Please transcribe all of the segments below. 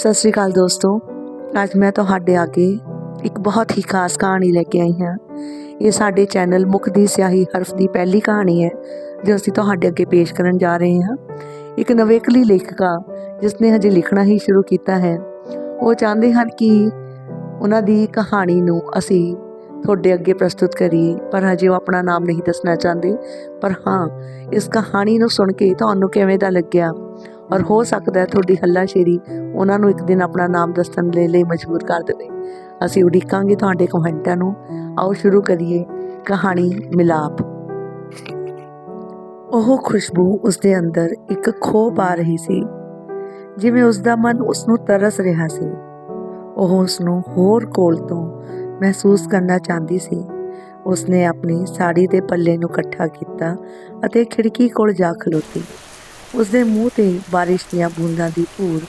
ਸਤਿ ਸ਼੍ਰੀ ਅਕਾਲ ਦੋਸਤੋ। ਅੱਜ ਮੈਂ ਤੁਹਾਡੇ ਅੱਗੇ ਇੱਕ ਬਹੁਤ ਹੀ ਖਾਸ ਕਹਾਣੀ ਲੈ ਕੇ ਆਈ ਹਾਂ। ਇਹ ਸਾਡੇ ਚੈਨਲ ਮੁਖ ਦੀ ਸਿਆਹੀ ਹਰਫ ਦੀ ਪਹਿਲੀ ਕਹਾਣੀ ਹੈ, ਜੋ ਅਸੀਂ ਤੁਹਾਡੇ ਅੱਗੇ ਪੇਸ਼ ਕਰਨ ਜਾ ਰਹੇ ਹਾਂ। ਇੱਕ ਨਵੇਕਲੀ ਲੇਖਿਕਾ ਜਿਸ ਨੇ ਹਜੇ ਲਿਖਣਾ ਹੀ ਸ਼ੁਰੂ ਕੀਤਾ ਹੈ। ਉਹ ਚਾਹੁੰਦੇ ਹਨ ਕਿ ਉਹਨਾਂ ਦੀ ਕਹਾਣੀ ਨੂੰ ਅਸੀਂ ਤੁਹਾਡੇ ਅੱਗੇ ਪ੍ਰਸਤੁਤ ਕਰੀਏ, ਪਰ ਹਜੇ ਉਹ ਆਪਣਾ ਨਾਮ ਨਹੀਂ ਦੱਸਣਾ ਚਾਹੁੰਦੇ। ਪਰ ਹਾਂ, ਇਸ ਕਹਾਣੀ ਨੂੰ ਸੁਣ ਕੇ ਤੁਹਾਨੂੰ ਕਿਵੇਂ ਦਾ ਲੱਗਿਆ? ਔਰ ਹੋ ਸਕਦਾ ਹੈ ਤੁਹਾਡੀ ਹੱਲਾਸ਼ੇਰੀ ਉਹਨਾਂ ਨੂੰ ਇੱਕ ਦਿਨ ਆਪਣਾ ਨਾਮ ਦੱਸਣ ਦੇ ਲਈ ਮਜਬੂਰ ਕਰ ਦੇਵੇ। ਅਸੀਂ ਉਡੀਕਾਂਗੇ ਤੁਹਾਡੇ ਕਮੈਂਟਾਂ ਨੂੰ। ਆਓ ਸ਼ੁਰੂ ਕਰੀਏ ਕਹਾਣੀ ਮਿਲਾਪ। ਉਹ ਖੁਸ਼ਬੂ ਉਸਦੇ ਅੰਦਰ ਇੱਕ ਖੋ ਪਾ ਰਹੀ ਸੀ। ਜਿਵੇਂ ਉਸਦਾ ਮਨ ਉਸ ਨੂੰ ਤਰਸ ਰਿਹਾ ਸੀ। ਉਹ ਉਸ ਨੂੰ ਹੋਰ ਕੋਲ ਤੋਂ ਮਹਿਸੂਸ ਕਰਨਾ ਚਾਹੁੰਦੀ ਸੀ। ਉਸਨੇ ਆਪਣੀ ਸਾੜੀ ਦੇ ਪੱਲੇ ਨੂੰ ਇਕੱਠਾ ਕੀਤਾ ਅਤੇ ਖਿੜਕੀ ਕੋਲ ਜਾ ਖਲੋਤੀ। ਉਸਦੇ ਮੂੰਹ ਤੇ ਬਾਰਿਸ਼ ਦੀਆਂ ਬੂੰਦਾਂ ਦੀ ਧੂੜ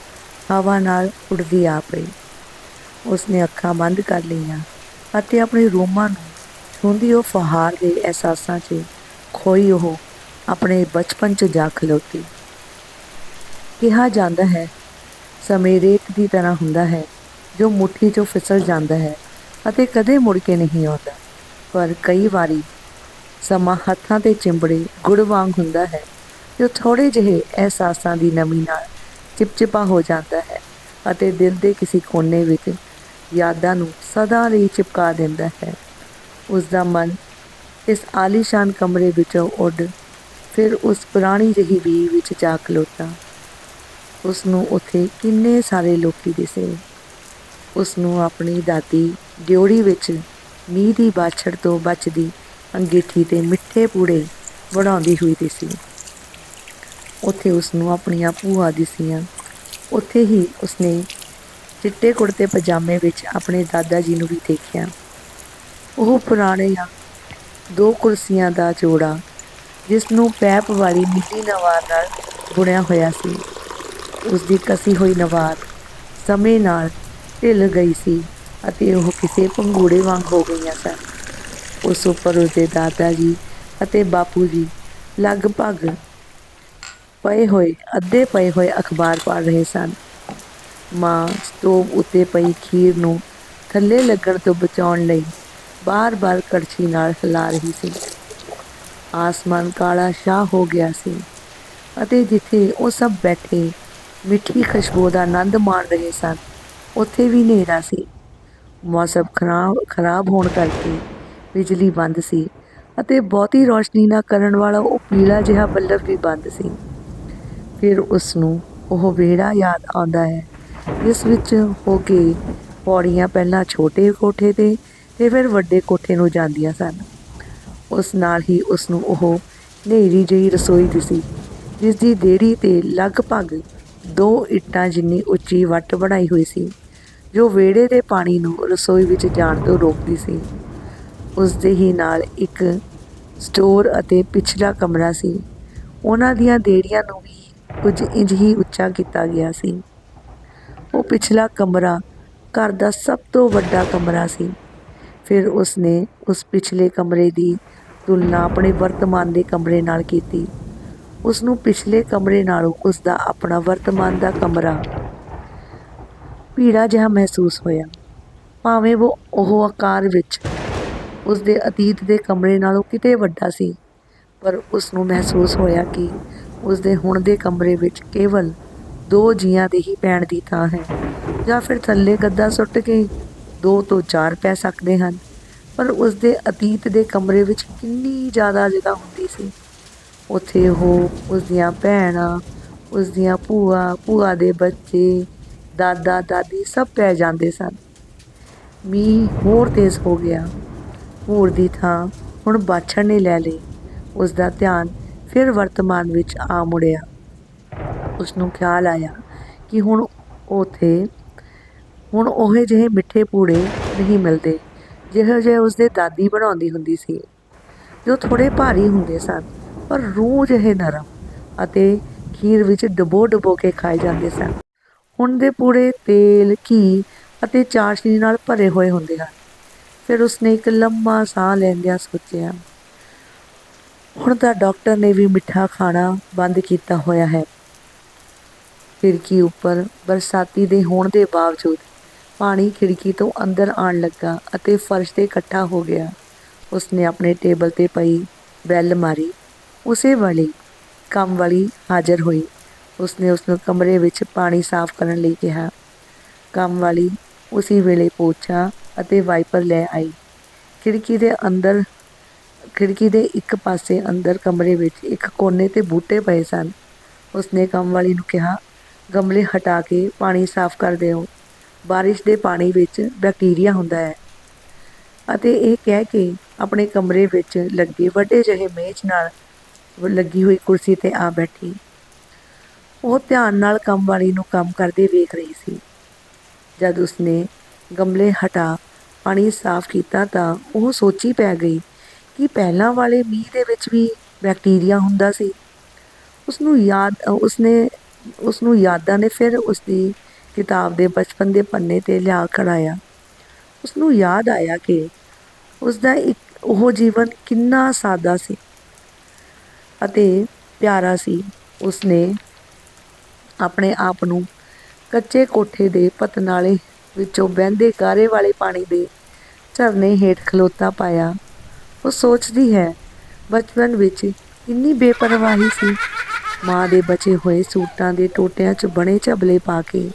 ਹਵਾ ਨਾਲ ਉੱਡਦੀ ਆ ਪਈ। ਉਸਨੇ ਅੱਖਾਂ ਬੰਦ ਕਰ ਲਈਆਂ ਅਤੇ ਆਪਣੇ ਰੋਮਾਂ ਨੂੰ ਛੂੰਹਦੀ ਉਹ ਫਹਾਰ ਦੇ ਅਹਿਸਾਸਾਂ 'ਚ ਖੋਈ ਉਹ ਆਪਣੇ ਬਚਪਨ 'ਚ ਜਾ ਖਲੋਤੀ। ਕਿਹਾ ਜਾਂਦਾ ਹੈ, ਸਮੇਂ ਰੇਤ ਦੀ ਤਰ੍ਹਾਂ ਹੁੰਦਾ ਹੈ, ਜੋ ਮੁੱਠੀ 'ਚੋਂ ਫਿਸਲ ਜਾਂਦਾ ਹੈ ਅਤੇ ਕਦੇ ਮੁੜ ਕੇ ਨਹੀਂ ਆਉਂਦਾ। ਪਰ ਕਈ ਵਾਰੀ ਸਮਾਂ ਹੱਥਾਂ ਤੇ ਚਿੰਬੜੇ ਗੁੜ ਵਾਂਗ ਹੁੰਦਾ ਹੈ ਜੋ ਥੋੜੇ ਜਿਹੇ ਅਹਿਸਾਸਾਂ ਦੀ ਨਮੀ ਨਾਲ ਚਿਪਚਿਪਾ ਹੋ ਜਾਂਦਾ ਹੈ ਅਤੇ ਦਿਲ ਦੇ ਕਿਸੇ ਕੋਨੇ ਵਿੱਚ ਯਾਦਾਂ ਨੂੰ ਸਦਾ ਲਈ ਚਿਪਕਾ ਦਿੰਦਾ ਹੈ। ਉਸ ਦਾ ਮਨ ਇਸ ਆਲੀਸ਼ਾਨ ਕਮਰੇ ਵਿੱਚੋਂ ਉੱਡ ਫਿਰ ਉਸ ਪੁਰਾਣੀ ਜਿਹੀ ਬੀ ਵਿੱਚ ਜਾ ਖਲੋਤਾ। ਉਸ ਨੂੰ ਉੱਥੇ ਕਿੰਨੇ ਸਾਰੇ ਲੋਕੀ ਦਿਸੇ। ਉਸ ਨੂੰ ਆਪਣੀ ਦਾਦੀ ਡਿਉੜੀ ਵਿੱਚ ਮੀਂਹ ਦੀ ਬਾਛੜ ਤੋਂ ਬਚਦੀ ਅੰਗੀਠੀ ਤੇ ਮਿੱਠੇ ਪੂੜੇ ਬਣਾਉਂਦੀ ਹੋਈ ਦਿਸੀ। ਉੱਥੇ ਉਸ ਨੂੰ ਆਪਣੀਆਂ ਭੂਆ ਦਿਸੀਆਂ ਉੱਥੇ ਹੀ ਉਸਨੇ ਚਿੱਟੇ ਕੁੜਤੇ ਪਜਾਮੇ ਵਿੱਚ ਆਪਣੇ ਦਾਦਾ ਜੀ ਨੂੰ ਵੀ ਦੇਖਿਆ। ਉਹ ਪੁਰਾਣੇ ਦੋ ਕੁਰਸੀਆਂ ਦਾ ਜੋੜਾ ਜਿਸ ਨੂੰ ਪੈਪ ਵਾਲੀ ਨੀਲੀ ਨਵਾਰ ਨਾਲ ਬੁਣਿਆ ਹੋਇਆ ਸੀ। ਉਸ ਦੀ ਕਸੀ ਹੋਈ ਨਵਾਰ ਸਮੇਂ ਨਾਲ ਢਿੱਲ ਗਈ ਸੀ ਅਤੇ ਉਹ ਕਿਸੇ ਪੰਗੂੜੇ ਵਾਂਗ ਹੋ ਗਈਆਂ ਸਨ। ਉਸ ਉੱਪਰ ਉਸਦੇ ਦਾਦਾ ਜੀ ਅਤੇ ਬਾਪੂ ਜੀ ਲਗਭਗ ਪਏ ਹੋਏ, ਅੱਧੇ ਪਏ ਹੋਏ ਅਖਬਾਰ ਪੜ੍ਹ ਰਹੇ ਸਨ। ਮਾਂ ਸਟੋਵ ਉੱਤੇ ਪਈ ਖੀਰ ਨੂੰ ਥੱਲੇ ਲੱਗਣ ਤੋਂ ਬਚਾਉਣ ਲਈ ਬਾਰ-ਬਾਰ ਕੜਛੀ ਨਾਲ ਹਿਲਾ ਰਹੀ ਸੀ। ਆਸਮਾਨ ਕਾਲਾ ਸ਼ਾਹ ਹੋ ਗਿਆ ਸੀ ਅਤੇ ਜਿੱਥੇ ਉਹ ਸਭ ਬੈਠੇ, ਮਿੱਠੀ ਖੁਸ਼ਬੂ ਦਾ ਆਨੰਦ ਮਾਣ ਰਹੇ ਸਨ, ਉੱਥੇ ਵੀ ਹਨੇਰਾ ਸੀ। ਮੌਸਮ ਖਰਾਬ ਖਰਾਬ ਹੋਣ ਕਰਕੇ ਬਿਜਲੀ ਬੰਦ ਸੀ ਅਤੇ ਬਹੁਤੀ ਰੋਸ਼ਨੀ ਨਾ ਕਰਨ ਵਾਲਾ ਉਹ ਪੀਲਾ ਜਿਹਾ ਬੱਲਬ ਵੀ ਬੰਦ ਸੀ। ਫਿਰ ਉਸ ਨੂੰ ਉਹ ਵਿਹੜਾ ਯਾਦ ਆਉਂਦਾ ਹੈ, ਜਿਸ ਵਿੱਚ ਹੋ ਕੇ ਪੌੜੀਆਂ ਪਹਿਲਾਂ ਛੋਟੇ ਕੋਠੇ ਤੇ ਤੇ ਫਿਰ ਵੱਡੇ ਕੋਠੇ ਨੂੰ ਜਾਂਦੀਆਂ ਸਨ। ਉਸ ਨਾਲ ਹੀ ਉਸ ਨੂੰ ਉਹ ਨੇਰੀ ਜਿਹੀ ਰਸੋਈ ਦਿਸੀ ਜਿਸ ਦੀ ਦੇੜੀ ਤੇ ਲਗਭਗ ਦੋ ਇੱਟਾਂ ਜਿੰਨੀ ਉੱਚੀ ਵੱਟ ਬਣਾਈ ਹੋਈ ਸੀ, ਜੋ ਵਿਹੜੇ ਦੇ ਪਾਣੀ ਨੂੰ ਰਸੋਈ ਵਿੱਚ ਜਾਣ ਤੋਂ ਰੋਕਦੀ ਸੀ। ਉਸ ਦੇ ਹੀ ਨਾਲ ਇੱਕ ਸਟੋਰ ਅਤੇ ਪਿਛਲਾ ਕਮਰਾ ਸੀ। ਉਹਨਾਂ ਦੀਆਂ ਦੇੜੀਆਂ ਨੂੰ ਵੀ ਕੁਝ ਇੰਜ ਹੀ ਉੱਚਾ ਕੀਤਾ ਗਿਆ ਸੀ। ਉਹ ਪਿਛਲਾ ਕਮਰਾ ਘਰ ਦਾ ਸਭ ਤੋਂ ਵੱਡਾ ਕਮਰਾ ਸੀ। ਫਿਰ ਉਸਨੇ ਉਸ ਪਿਛਲੇ ਕਮਰੇ ਦੀ ਤੁਲਨਾ ਆਪਣੇ ਵਰਤਮਾਨ ਦੇ ਕਮਰੇ ਨਾਲ ਕੀਤੀ। ਉਸ ਨੂੰ ਪਿਛਲੇ ਕਮਰੇ ਨਾਲੋਂ ਉਸ ਦਾ ਆਪਣਾ ਵਰਤਮਾਨ ਦਾ ਕਮਰਾ ਭੀੜਾ ਜਿਹਾ ਮਹਿਸੂਸ ਹੋਇਆ। ਭਾਵੇਂ ਉਹ ਉਹ ਆਕਾਰ ਵਿੱਚ ਉਸ ਦੇ ਅਤੀਤ ਦੇ ਕਮਰੇ ਨਾਲੋਂ ਕਿਤੇ ਵੱਡਾ ਸੀ, ਪਰ ਉਸ ਨੂੰ ਮਹਿਸੂਸ ਹੋਇਆ ਕਿ ਉਸ ਦੇ ਹੁਣ ਦੇ ਕਮਰੇ ਵਿੱਚ ਕੇਵਲ ਦੋ ਜੀਆਂ ਦੇ ਹੀ ਪੈਣ ਦੀ ਥਾਂ ਹੈ ਜਾਂ ਫਿਰ ਥੱਲੇ ਗੱਦਾ ਸੁੱਟ ਕੇ ਦੋ ਤੋਂ ਚਾਰ ਪੈ ਸਕਦੇ ਹਨ। ਪਰ ਉਸ ਦੇ ਅਤੀਤ ਦੇ ਕਮਰੇ ਵਿੱਚ ਕਿੰਨੀ ਜ਼ਿਆਦਾ ਜਗ੍ਹਾ ਹੁੰਦੀ ਸੀ। ਉੱਥੇ ਉਹ ਉਸ ਦੀਆਂ ਭੈਣਾਂ ਉਸ ਦੀਆਂ ਭੂਆ ਭੂਆ ਦੇ ਬੱਚੇ, ਦਾਦਾ, ਦਾਦੀ ਸਭ ਪੈ ਜਾਂਦੇ ਸਨ। ਮੀਂਹ ਹੋਰ ਤੇਜ਼ ਹੋ ਗਿਆ। ਹੋਰ ਦੀ ਥਾਂ ਹੁਣ ਬਾਛੜ ਨੇ ਲੈ ਲਈ। ਉਸ ਦਾ ਧਿਆਨ ਫਿਰ ਵਰਤਮਾਨ ਵਿੱਚ ਆ ਮੁੜਿਆ। ਉਸ ਨੂੰ ਖਿਆਲ ਆਇਆ ਕਿ ਹੁਣ ਉਥੇ, ਹੁਣ ਉਹ ਜਿਹੇ ਮਿੱਠੇ ਪੂੜੇ ਨਹੀਂ ਮਿਲਦੇ, ਜਿਹੋ ਜਿਹੇ ਉਸਦੇ ਦਾਦੀ ਬਣਾਉਂਦੀ ਹੁੰਦੀ ਸੀ, ਜੋ ਥੋੜੇ ਭਾਰੀ ਹੁੰਦੇ ਸਨ, ਪਰ ਰੂਹ ਜਿਹੇ ਨਰਮ ਅਤੇ ਖੀਰ ਵਿੱਚ ਡਬੋ ਡਬੋ ਕੇ ਖਾਏ ਜਾਂਦੇ ਸਨ। ਹੁਣ ਦੇ ਪੂੜੇ ਤੇਲ, ਘੀ ਅਤੇ ਚਾਸ਼ਨੀ ਨਾਲ ਭਰੇ ਹੋਏ ਹੁੰਦੇ ਹਨ। ਫਿਰ ਉਸਨੇ ਇੱਕ ਲੰਮਾ ਸਾਹ ਲੈਂਦਿਆਂ ਸੋਚਿਆ ਹੁਣ ਤਾਂ ਡਾਕਟਰ ਨੇ ਵੀ ਮਿੱਠਾ ਖਾਣਾ ਬੰਦ ਕੀਤਾ ਹੋਇਆ ਹੈ। ਖਿੜਕੀ ਉੱਪਰ ਬਰਸਾਤੀ ਦੇ ਹੋਣ ਦੇ ਬਾਵਜੂਦ ਪਾਣੀ ਖਿੜਕੀ ਤੋਂ ਅੰਦਰ ਆਣ ਲੱਗਾ ਅਤੇ ਫਰਸ਼ 'ਤੇ ਇਕੱਠਾ ਹੋ ਗਿਆ। ਉਸਨੇ ਆਪਣੇ ਟੇਬਲ 'ਤੇ ਪਈ ਬੈਲ ਮਾਰੀ। ਉਸੇ ਵੇਲੇ ਕੰਮ ਵਾਲੀ ਹਾਜ਼ਰ ਹੋਈ। ਉਸਨੇ ਉਸਨੂੰ ਕਮਰੇ ਵਿੱਚ ਪਾਣੀ ਸਾਫ਼ ਕਰਨ ਲਈ ਕਿਹਾ। ਕੰਮ ਵਾਲੀ ਉਸੇ ਵੇਲੇ ਪੋਚਾ ਅਤੇ ਵਾਈਪਰ ਲੈ ਆਈ। ਖਿੜਕੀ ਦੇ ਅੰਦਰ ਖਿੜਕੀ ਦੇ ਇੱਕ ਪਾਸੇ ਅੰਦਰ ਕਮਰੇ ਵਿੱਚ ਇੱਕ ਕੋਨੇ ਤੇ ਬੂਟੇ ਪਏ ਸਨ। ਉਸਨੇ ਕੰਮ ਵਾਲੀ ਨੂੰ ਕਿਹਾ, ਗਮਲੇ ਹਟਾ ਕੇ ਪਾਣੀ ਸਾਫ਼ ਕਰ ਦਿਓ। ਬਾਰਿਸ਼ ਦੇ ਪਾਣੀ ਵਿੱਚ ਬੈਕਟੀਰੀਆ ਹੁੰਦਾ ਹੈ। ਅਤੇ ਇਹ ਕਹਿ ਕੇ ਆਪਣੇ ਕਮਰੇ ਵਿੱਚ ਲੱਗੇ ਵੱਡੇ ਜਿਹੇ ਮੇਜ਼ ਨਾਲ ਲੱਗੀ ਹੋਈ ਕੁਰਸੀ ਤੇ ਆ ਬੈਠੀ। ਉਹ ਧਿਆਨ ਨਾਲ ਕੰਮ ਵਾਲੀ ਨੂੰ ਕੰਮ ਕਰਦੇ ਵੇਖ ਰਹੀ ਸੀ। ਜਦ ਉਸਨੇ ਗਮਲੇ ਹਟਾ ਪਾਣੀ ਸਾਫ਼ ਕੀਤਾ ਤਾਂ ਉਹ ਸੋਚੀ ਪੈ ਗਈ ਕਿ ਪਹਿਲਾਂ ਵਾਲੇ ਮੀਂਹ ਦੇ ਵਿੱਚ ਵੀ ਬੈਕਟੀਰੀਆ ਹੁੰਦਾ ਸੀ। ਉਸਨੂੰ ਯਾਦ, ਉਸਨੇ, ਉਸਨੂੰ ਯਾਦਾਂ ਨੇ ਫਿਰ ਉਸਦੀ ਕਿਤਾਬ ਦੇ ਬਚਪਨ ਦੇ ਪੰਨੇ ਤੇ ਲਿਆ ਖੜਾਇਆ। ਉਸਨੂੰ ਯਾਦ ਆਇਆ ਕਿ ਉਸਦਾ ਇੱਕ ਉਹ ਜੀਵਨ ਕਿੰਨਾ ਸਾਦਾ ਸੀ ਅਤੇ ਪਿਆਰਾ ਸੀ। ਉਸਨੇ ਆਪਣੇ ਆਪ ਨੂੰ ਕੱਚੇ ਕੋਠੇ ਦੇ ਪਤਨਾਲੇ ਵਿੱਚੋਂ ਵਹਿੰਦੇ ਗਾਰੇ ਵਾਲੇ ਪਾਣੀ ਦੇ ਝਰਨੇ ਹੇਠ ਖਲੋਤਾ ਪਾਇਆ। ਉਹ ਸੋਚਦੀ ਹੈ, ਬਚਪਨ ਵਿੱਚ ਕਿੰਨੀ ਬੇਪਰਵਾਹੀ ਸੀ। ਮਾਂ ਦੇ ਬਚੇ ਹੋਏ ਸੂਟਾਂ ਦੇ ਟੋਟਿਆਂ 'ਚ ਬਣੇ ਝਬਲੇ ਪਾ ਕੇ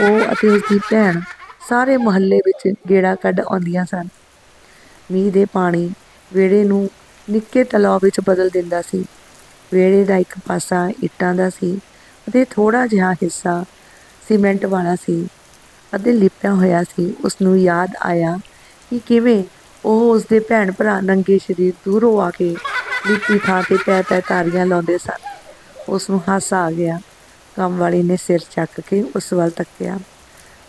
ਉਹ ਅਤੇ ਉਸਦੀ ਭੈਣ ਸਾਰੇ ਮੁਹੱਲੇ ਵਿੱਚ ਗੇੜਾ ਕੱਢ ਆਉਂਦੀਆਂ ਸਨ। ਮੀਂਹ ਦੇ ਪਾਣੀ ਵਿਹੜੇ ਨੂੰ ਨਿੱਕੇ ਤਲਾਅ ਵਿੱਚ ਬਦਲ ਦਿੰਦਾ ਸੀ। ਵਿਹੜੇ ਦਾ ਇੱਕ ਪਾਸਾ ਇੱਟਾਂ ਦਾ ਸੀ ਅਤੇ ਥੋੜਾ ਜਿਹਾ ਹਿੱਸਾ ਸੀਮੈਂਟ ਵਾਲਾ ਸੀ ਅਤੇ ਲਿਪਿਆ ਹੋਇਆ ਸੀ। ਉਸ ਨੂੰ ਯਾਦ ਆਇਆ ਕਿ ਕਿਵੇਂ ਉਹ ਉਸਦੇ ਭੈਣ ਭਰਾ ਨੰਗੇ ਸਰੀਰ ਦੂਰੋਂ ਆ ਕੇ ਲਿੱਪੀ ਥਾਂ ਤੇ ਪੈ ਪੈ ਤਾਰੀਆਂ ਲਾਉਂਦੇ ਸਨ। ਉਸ ਨੂੰ ਹਾਸਾ ਆ ਗਿਆ। ਕੰਮ ਵਾਲੀ ਨੇ ਸਿਰ ਚੱਕ ਕੇ ਉਸ ਵੱਲ ਤੱਕਿਆ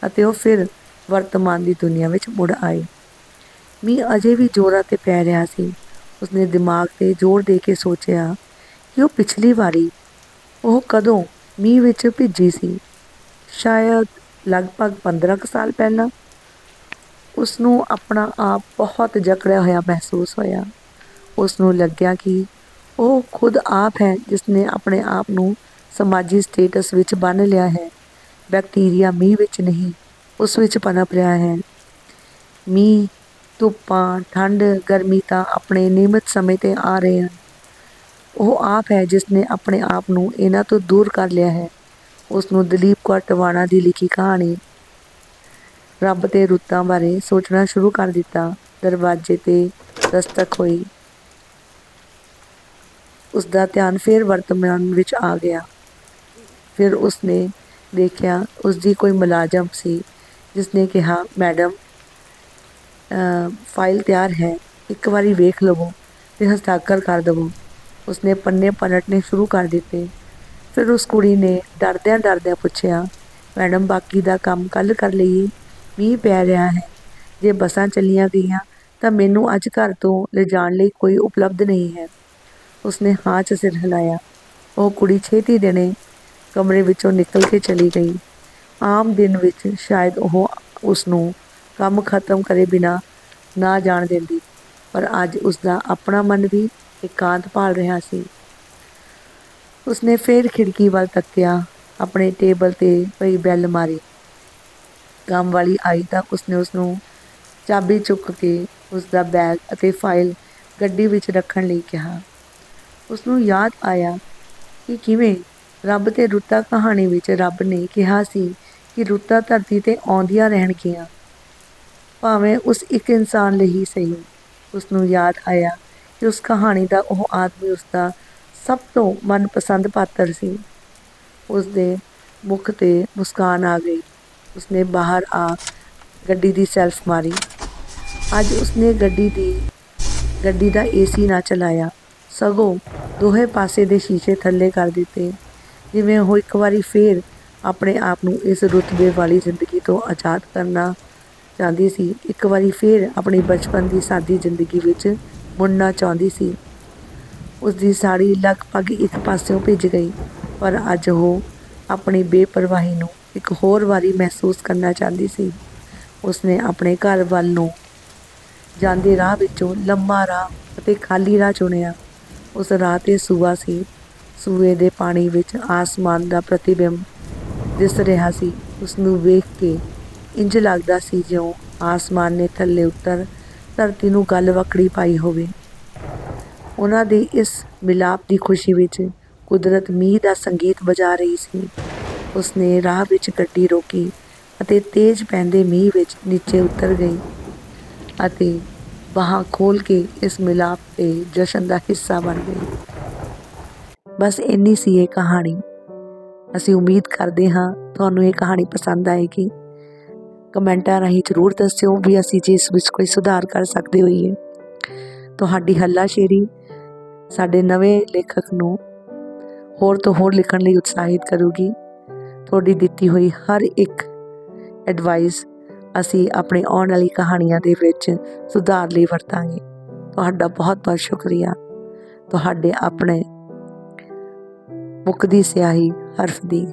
ਅਤੇ ਉਹ ਫਿਰ ਵਰਤਮਾਨ ਦੀ ਦੁਨੀਆ ਵਿੱਚ ਮੁੜ ਆਏ। ਮੀਂਹ ਅਜੇ ਵੀ ਜ਼ੋਰਾਂ ਤੇ ਪੈ ਰਿਹਾ ਸੀ। ਉਸਨੇ ਦਿਮਾਗ ਤੇ ਜ਼ੋਰ ਦੇ ਕੇ ਸੋਚਿਆ ਕਿ ਉਹ ਪਿਛਲੀ ਵਾਰੀ ਉਹ ਕਦੋਂ ਮੀਂਹ ਵਿੱਚ ਭਿੱਜੀ ਸੀ। ਸ਼ਾਇਦ ਲਗਭਗ 15 ਕੁ ਸਾਲ ਪਹਿਲਾਂ ਉਸ ਨੂੰ ਆਪਣਾ ਆਪ ਬਹੁਤ ਜਕੜਿਆ ਹੋਇਆ ਮਹਿਸੂਸ ਹੋਇਆ। ਉਸ ਨੂੰ ਲੱਗਿਆ ਕਿ ਉਹ ਖੁਦ ਆਪ ਹੈ ਜਿਸ ਨੇ ਆਪਣੇ ਆਪ ਨੂੰ ਸਮਾਜੀ ਸਟੇਟਸ ਵਿੱਚ ਬੰਨ ਲਿਆ ਹੈ। ਬੈਕਟੀਰੀਆ ਮੀਂਹ ਵਿੱਚ ਨਹੀਂ, ਉਸ ਵਿੱਚ ਪਨਪ ਰਿਹਾ ਹੈ। ਮੀਂਹ, ਧੁੱਪਾਂ, ਠੰਡ, ਗਰਮੀ ਤਾਂ ਆਪਣੇ ਨਿਯਮਿਤ ਸਮੇਂ ਤੇ ਆ ਰਹੇ ਹਨ। ਉਹ ਆਪ ਹੈ ਜਿਸ ਨੇ ਆਪਣੇ ਆਪ ਨੂੰ ਇਹਨਾਂ ਤੋਂ ਦੂਰ ਕਰ ਲਿਆ ਹੈ। ਉਸ ਨੂੰ ਦਲੀਪ ਕੌਰ ਟਵਾਣਾ ਦੀ ਲਿਖੀ ਕਹਾਣੀ ਰੱਬ ਤੇ ਰੁੱਤਾਂ ਬਾਰੇ ਸੋਚਣਾ ਸ਼ੁਰੂ ਕਰ ਦਿੱਤਾ। ਦਰਵਾਜ਼ੇ ਤੇ ਦਸਤਕ ਹੋਈ। ਉਸ ਦਾ ਧਿਆਨ ਫਿਰ ਵਰਤਮਾਨ ਵਿੱਚ ਆ ਗਿਆ। ਫਿਰ ਉਸਨੇ ਦੇਖਿਆ ਉਸ ਦੀ ਕੋਈ ਮੁਲਾਜ਼ਮ ਸੀ ਜਿਸ ਨੇ ਕਿਹਾ, ਮੈਡਮ ਫਾਈਲ ਤਿਆਰ ਹੈ, ਇੱਕ ਵਾਰੀ ਵੇਖ ਲਵੋ ਤੇ ਹਸਤਾਖਰ ਕਰ ਦਵੋ। ਉਸਨੇ ਪੰਨੇ ਪਲਟਨੇ ਸ਼ੁਰੂ ਕਰ ਦਿੱਤੇ। ਫਿਰ ਉਸ ਕੁੜੀ ਨੇ ਡਰਦਿਆਂ ਡਰਦਿਆਂ ਪੁੱਛਿਆ, ਮੈਡਮ, ਬਾਕੀ ਦਾ ਕੰਮ ਕੱਲ ਕਰ ਲਈਏ? ਮੀਂਹ ਪੈ ਰਿਹਾ ਹੈ। ਜੇ ਬੱਸਾਂ ਚੱਲੀਆਂ ਗਈਆਂ, ਤਾਂ ਮੈਨੂੰ ਅੱਜ ਘਰ ਤੋਂ ਲਿਜਾਣ ਲਈ ਕੋਈ ਉਪਲਬਧ ਨਹੀਂ ਹੈ। ਉਸਨੇ ਹਾਂ 'ਚ ਸਿਰ ਹਿਲਾਇਆ। ਉਹ ਕੁੜੀ ਛੇਤੀ ਦਿਨੇ ਕਮਰੇ ਵਿੱਚੋਂ ਨਿਕਲ ਕੇ ਚਲੀ ਗਈ। ਆਮ ਦਿਨ ਵਿੱਚ ਸ਼ਾਇਦ ਉਹ ਉਸ ਨੂੰ ਕੰਮ ਖਤਮ ਕਰੇ ਬਿਨਾ ਨਾ ਜਾਣ ਦਿੰਦੀ, ਪਰ ਅੱਜ ਉਸ ਦਾ ਆਪਣਾ ਮਨ ਵੀ ਇਕਾਂਤ ਭਾਲ ਰਿਹਾ ਸੀ। ਉਸਨੇ ਫੇਰ ਖਿੜਕੀ ਵੱਲ ਤੱਕਿਆ, ਆਪਣੇ ਟੇਬਲ ਤੇ ਪਈ ਬੈਲ ਮਾਰੀ। ਕੰਮ ਵਾਲੀ ਆਈ ਤਾਂ ਉਸਨੇ ਉਸਨੂੰ ਚਾਬੀ ਚੁੱਕ ਕੇ ਉਸਦਾ ਬੈਗ ਅਤੇ ਫਾਈਲ ਗੱਡੀ ਵਿੱਚ ਰੱਖਣ ਲਈ ਕਿਹਾ। ਉਸਨੂੰ ਯਾਦ ਆਇਆ ਕਿ ਕਿਵੇਂ ਰੱਬ ਤੇ ਰੁੱਤਾਂ ਕਹਾਣੀ ਵਿੱਚ ਰੱਬ ਨੇ ਕਿਹਾ ਸੀ ਕਿ ਰੁੱਤਾਂ ਧਰਤੀ ਤੇ ਆਉਂਦੀਆਂ ਰਹਿਣਗੀਆਂ। ਭਾਵੇਂ ਉਸ ਇੱਕ ਇਨਸਾਨ ਲਈ ਹੀ ਸਹੀ ਉਸ ਨੂੰ ਯਾਦ ਆਇਆ ਕਿ ਉਸ ਕਹਾਣੀ ਦਾ ਉਹ ਆਦਮੀ ਉਸ ਦਾ ਸਭ ਤੋਂ ਮਨਪਸੰਦ ਪਾਤਰ ਸੀ। ਉਸ ਦੇ ਮੁਖ ਤੇ ਮੁਸਕਾਨ ਆ ਗਈ। ਉਸਨੇ ਬਾਹਰ ਆ ਗੱਡੀ ਦੀ ਸੈਲਫ ਮਾਰੀ। ਅੱਜ ਉਸਨੇ ਗੱਡੀ ਦੀ, ਗੱਡੀ ਦਾ ਏਸੀ ਨਾ ਚਲਾਇਆ। ਸਗੋਂ ਦੋਹੇ ਪਾਸੇ ਦੇ ਸ਼ੀਸ਼ੇ ਥੱਲੇ ਕਰ ਦਿੱਤੇ। ਜਿਵੇਂ ਉਹ ਇੱਕ ਵਾਰੀ ਫੇਰ ਆਪਣੇ ਆਪ ਨੂੰ ਇਸ ਰੁਤਬੇ ਵਾਲੀ ਜ਼ਿੰਦਗੀ ਤੋਂ ਆਜ਼ਾਦ ਕਰਨਾ ਚਾਹੁੰਦੀ ਸੀ। ਇੱਕ ਵਾਰੀ ਫੇਰ ਆਪਣੀ ਬਚਪਨ ਦੀ ਸਾਦੀ ਜ਼ਿੰਦਗੀ ਵਿੱਚ ਮੁੜਨਾ ਚਾਹੁੰਦੀ ਸੀ। ਉਸ ਦੀ ਸਾੜੀ ਲਗਭਗ ਇੱਕ ਪਾਸਿਓਂ ਭਿੱਜ ਗਈ, ਪਰ ਅੱਜ ਉਹ ਆਪਣੀ ਬੇਪਰਵਾਹੀ ਨੂੰ ਇੱਕ ਹੋਰ ਵਾਰੀ ਮਹਿਸੂਸ ਕਰਨਾ ਚਾਹੁੰਦੀ ਸੀ। ਉਸਨੇ ਆਪਣੇ ਘਰ ਵੱਲ ਨੂੰ ਜਾਂਦੇ ਰਾਹ ਵਿੱਚੋਂ ਲੰਮਾ ਰਾਹ ਅਤੇ ਖਾਲੀ ਰਾਹ ਚੁਣਿਆ। ਉਸ ਰਾਹ ਤੇ ਸੂਆ ਸੀ। ਸੂਏ ਦੇ ਪਾਣੀ ਵਿੱਚ ਆਸਮਾਨ ਦਾ ਪ੍ਰਤੀਬਿੰਬ ਦਿਸ ਰਿਹਾ ਸੀ। ਉਸ ਨੂੰ ਵੇਖ ਕੇ ਇੰਜ ਲੱਗਦਾ ਸੀ ਜਿਉਂ ਆਸਮਾਨ ਨੇ ਥੱਲੇ ਉੱਤਰ ਧਰਤੀ ਨੂੰ ਗੱਲ ਵਕੜੀ ਪਾਈ ਹੋਵੇ। ਉਹਨਾਂ ਦੀ ਇਸ ਮਿਲਾਪ ਦੀ ਖੁਸ਼ੀ ਵਿੱਚ ਕੁਦਰਤ ਮੀਂਹ ਦਾ ਸੰਗੀਤ ਵਜਾ ਰਹੀ ਸੀ। ਉਸਨੇ ਰਾਹ ਵਿੱਚ ਗੱਡੀ ਰੋਕੀ ਅਤੇ ਤੇਜ਼ ਪੈਂਦੇ ਮੀਂਹ ਵਿੱਚ ਨੀਚੇ ਉਤਰ ਗਈ ਅਤੇ ਬਾਹਾਂ ਖੋਲ ਕੇ ਇਸ ਮਿਲਾਪ ਦੇ ਜਸ਼ਨ ਦਾ ਹਿੱਸਾ ਬਣ ਗਈ। ਬਸ ਇੰਨੀ ਸੀ ਇਹ ਕਹਾਣੀ। ਅਸੀਂ ਉਮੀਦ ਕਰਦੇ ਹਾਂ ਤੁਹਾਨੂੰ ਇਹ ਕਹਾਣੀ ਪਸੰਦ ਆਏਗੀ। ਕਮੈਂਟਾਂ ਰਾਹੀਂ ਜ਼ਰੂਰ ਦੱਸਿਓ ਵੀ ਅਸੀਂ ਜੇ ਇਸ ਵਿੱਚ ਕੋਈ ਸੁਧਾਰ ਕਰ ਸਕਦੇ ਹੋਈਏ। ਤੁਹਾਡੀ ਹੱਲਾਸ਼ੇਰੀ ਸਾਡੇ ਨਵੇਂ ਲੇਖਕ ਨੂੰ ਹੋਰ ਤੋਂ ਹੋਰ ਲਿਖਣ ਲਈ ਉਤਸ਼ਾਹਿਤ ਕਰੂਗੀ। ਤੁਹਾਡੀ ਦਿੱਤੀ ਹੋਈ ਹਰ ਇੱਕ ਐਡਵਾਈਸ ਅਸੀਂ ਆਪਣੇ ਆਉਣ ਵਾਲੀ ਕਹਾਣੀਆਂ ਦੇ ਵਿੱਚ ਸੁਧਾਰ ਲਈ ਵਰਤਾਂਗੇ। ਤੁਹਾਡਾ ਬਹੁਤ ਬਹੁਤ ਸ਼ੁਕਰੀਆ। ਤੁਹਾਡੇ ਆਪਣੇ ਮੁੱਕਦੀ ਸਿਆਹੀ ਹਰਫ ਦੀ